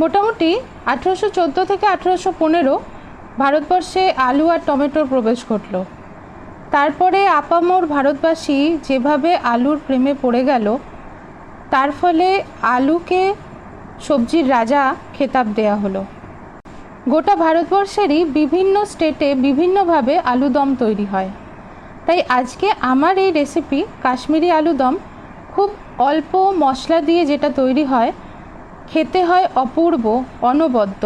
মোটামুটি আঠেরোশো চোদ্দ থেকে আঠেরোশো পনেরো ভারতবর্ষে আলু আর টমেটোর প্রবেশ ঘটলো। তারপরে আপামোর ভারতবাসী যেভাবে আলুর প্রেমে পড়ে গেল, তার ফলে আলুকে সবজির রাজা খেতাব দেয়া হলো। গোটা ভারতবর্ষেরই বিভিন্ন স্টেটে বিভিন্নভাবে আলুদম তৈরি হয়। তাই আজকে আমার এই রেসিপি কাশ্মীরি আলুদম খুব অল্প মশলা দিয়ে যেটা তৈরি হয় খেতে হয় অপূর্ব, অনবদ্য।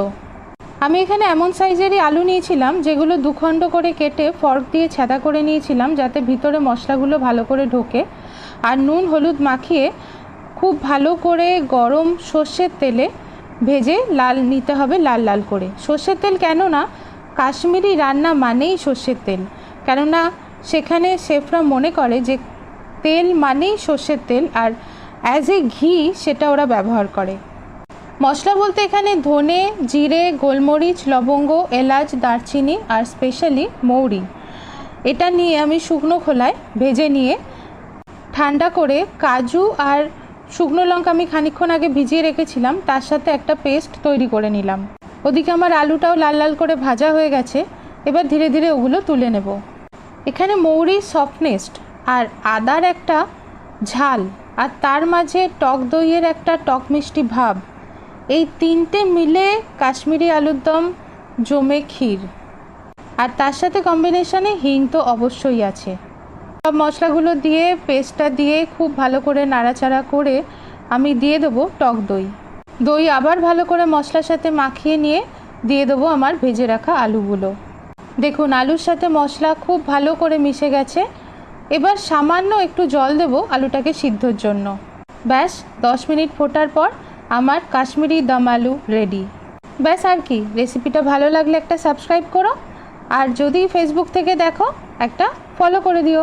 আমি এখানে এমন সাইজেরই আলু নিয়েছিলাম, যেগুলো দুখণ্ড করে কেটে ফর্ক দিয়ে ছ্যাদা করে নিয়েছিলাম, যাতে ভিতরে মশলাগুলো ভালো করে ঢোকে। আর নুন হলুদ মাখিয়ে খুব ভালো করে গরম সর্ষের তেলে ভেজে লাল, নিতে হবে লাল লাল করে। সর্ষের তেল কেন না কাশ্মীরি রান্না মানেই সর্ষের তেল। কেননা, সেখানে শেফরা মনে করে যে তেল মানেই সর্ষের তেল, আর অ্যাজ এ ঘি সেটা ওরা ব্যবহার করে। মশলা বলতে এখানে ধনে, জিরে, গোলমরিচ, লবঙ্গ, এলাচ, দারচিনি আর স্পেশালি মৌরি। এটা নিয়ে আমি শুকনো খোলায় ভেজে নিয়ে ঠান্ডা করে কাজু আর শুকনো লঙ্কা আমি খানিকক্ষণ আগে ভিজিয়ে রেখেছিলাম, তার সাথে একটা পেস্ট তৈরি করে নিলাম। ওদিকে আমার আলুটাও লাল লাল করে ভাজা হয়ে গেছে, এবার ধীরে ধীরে ওগুলো তুলে নেব। এখানে মৌরি সফটনেস্ট আর আদার একটা ঝাল আর তার মাঝে টক দইয়ের একটা টক মিষ্টি ভাব এই তিনটে মিলে কাশ্মীরি আলুর দম, জমে ক্ষীর। আর তার সাথে কম্বিনেশনে হিং তো অবশ্যই আছে। সব মশলাগুলো দিয়ে পেস্টটা দিয়ে খুব ভালো করে নাড়াচাড়া করে আমি দিয়ে দেবো টক দই। দই আবার ভালো করে মশলার সাথে মাখিয়ে নিয়ে দিয়ে দেবো আমার ভেজে রাখা আলুগুলো। দেখুন, আলুর সাথে মশলা খুব ভালো করে মিশে গেছে। এবার সামান্য একটু জল দেবো আলুটাকে সিদ্ধর জন্য। ব্যাস, দশ মিনিট ফোটার পর আমার কাশ্মীরি দম আলু রেডি ব্যাস আর কি রেসিপিটা ভালো লাগলে একটা সাবস্ক্রাইব করো। আর যদি ফেসবুক থেকে দেখো, একটা ফলো করে দিও।